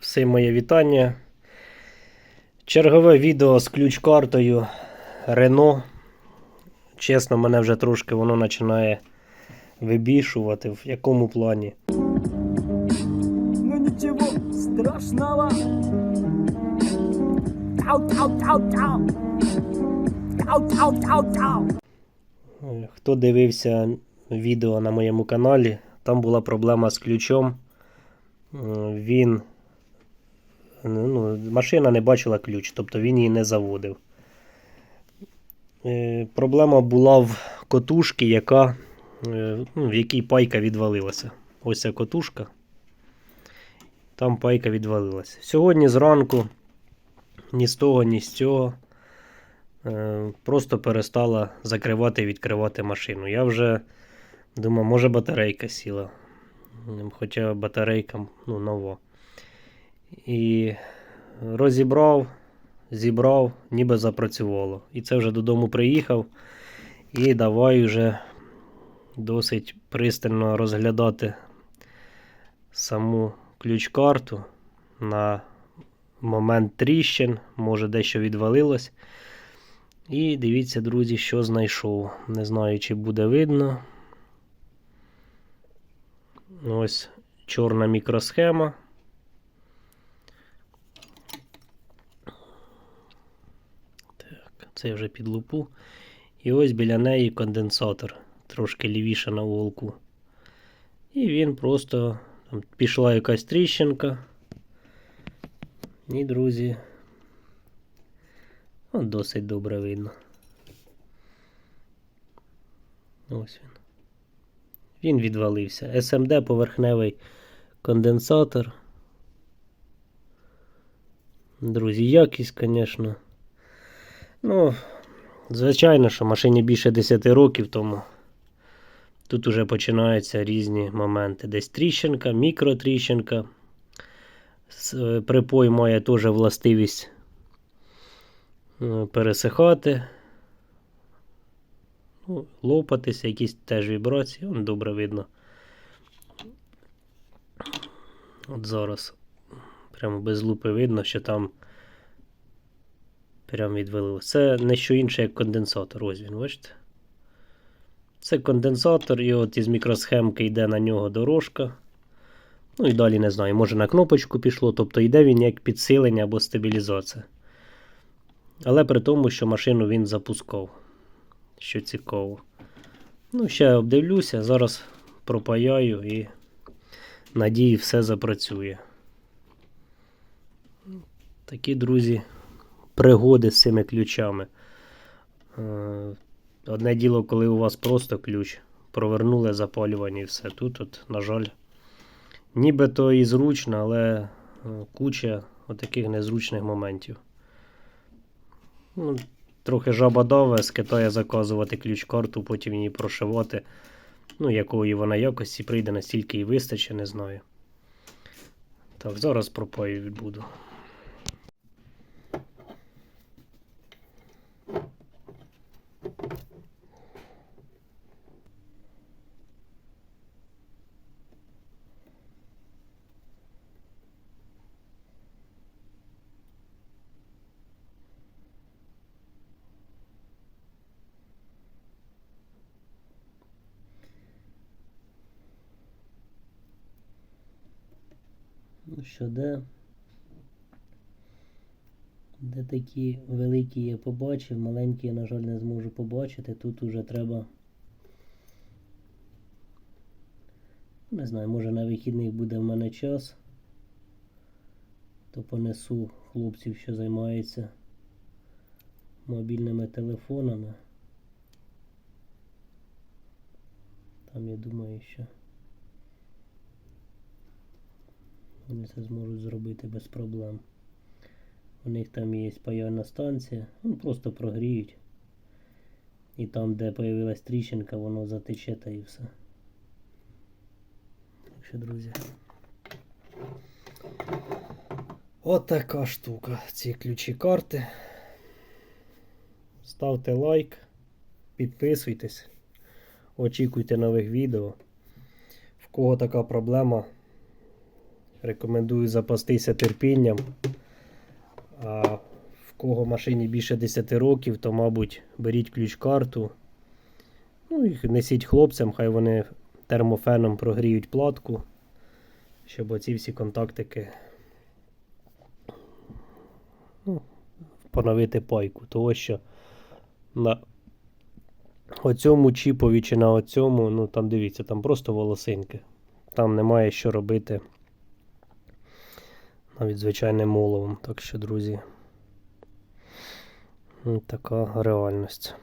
Всім моє вітання. Чергове відео з ключ-картою Renault. Чесно, мене вже трошки воно починає вибішувати. В якому плані? Ну ничего страшного. Тау, тау, тау, тау. Тау, тау, тау, тау. Е, Хто дивився відео на моєму каналі, там була проблема з ключом. Він. Ну, машина не бачила ключ, тобто він її не заводив. Е, Проблема була в котушці, яка, е, ну, в якій пайка відвалилася. Ось ця котушка. Там пайка відвалилася. Сьогодні зранку ні з того, ні з цього е, просто перестала закривати і відкривати машину. Я вже думав, може батарейка сіла. Хоча батарейка ну, нова. І розібрав, зібрав, ніби запрацювало. І це вже додому приїхав. І давай вже досить пристально розглядати саму ключ-карту на момент тріщин, може дещо відвалилось. І дивіться, друзі, що знайшов. Не знаю, чи буде видно. Ось чорна мікросхема. Так, це вже під лупу. І ось біля неї конденсатор, трошки лівіше на уголку. І він просто там пішла якась тріщинка. І, друзі, О, досить добре видно. Ось він. Він відвалився. SMD поверхневий конденсатор. Друзі, якість, звісно. Ну, звичайно, що машині більше 10 років, тому тут уже починаються різні моменти. Десь тріщинка, мікротріщинка. Е, Припой має теж властивість е, пересихати. Ну, лопатися, якісь теж вібрації, Вон добре видно. От зараз прямо без лупи видно, що там прямо відвалило. Це не що інше, як конденсатор. Ось він, бачите? Це конденсатор, і от із мікросхемки йде на нього дорожка. Ну і далі не знаю, може на кнопочку пішло, тобто йде він як підсилення або стабілізація. Але при тому, що машину він запускав. Що цікаво. Ну, ще обдивлюся, зараз пропаяю і надію, все запрацює. Такі, друзі, пригоди з цими ключами. Е, Одне діло, коли у вас просто ключ, провернули запалювання і все. Тут, от, на жаль, нібито і зручно, але е, куча отаких незручних моментів. Ну, трохи жаба з Китаю заказувати ключ-карту, потім її прошивати. Ну, якої вона якості прийде, настільки і вистачить, не знаю. Так, зараз пропаю відбуду. Ну що, де? Де такі великі я побачив, маленькі я, на жаль, не зможу побачити. Тут уже треба. Не знаю, може на вихідних буде в мене час. То понесу хлопців, що займаються мобільними телефонами. Там я думаю, що вони це зможуть зробити без проблем. У них там є паяльна станція, ну просто прогріють. І там, де появилась тріщинка, воно затече та і все. Так що, друзі. Отака штука. Ці ключі карти. Ставте лайк, підписуйтесь, очікуйте нових відео. В кого така проблема, Рекомендую запастися терпінням. А в кого машині більше 10 років, то, мабуть, беріть ключ-карту. Ну і несіть хлопцям, хай вони термофеном прогріють платку, щоб оці всі контактики ну, поновити пайку. Того що на оцьому чіпові чи на оцьому, ну там дивіться, там просто волосинки. Там немає що робити навіть звичайним моловом. Так що, друзі, така реальність.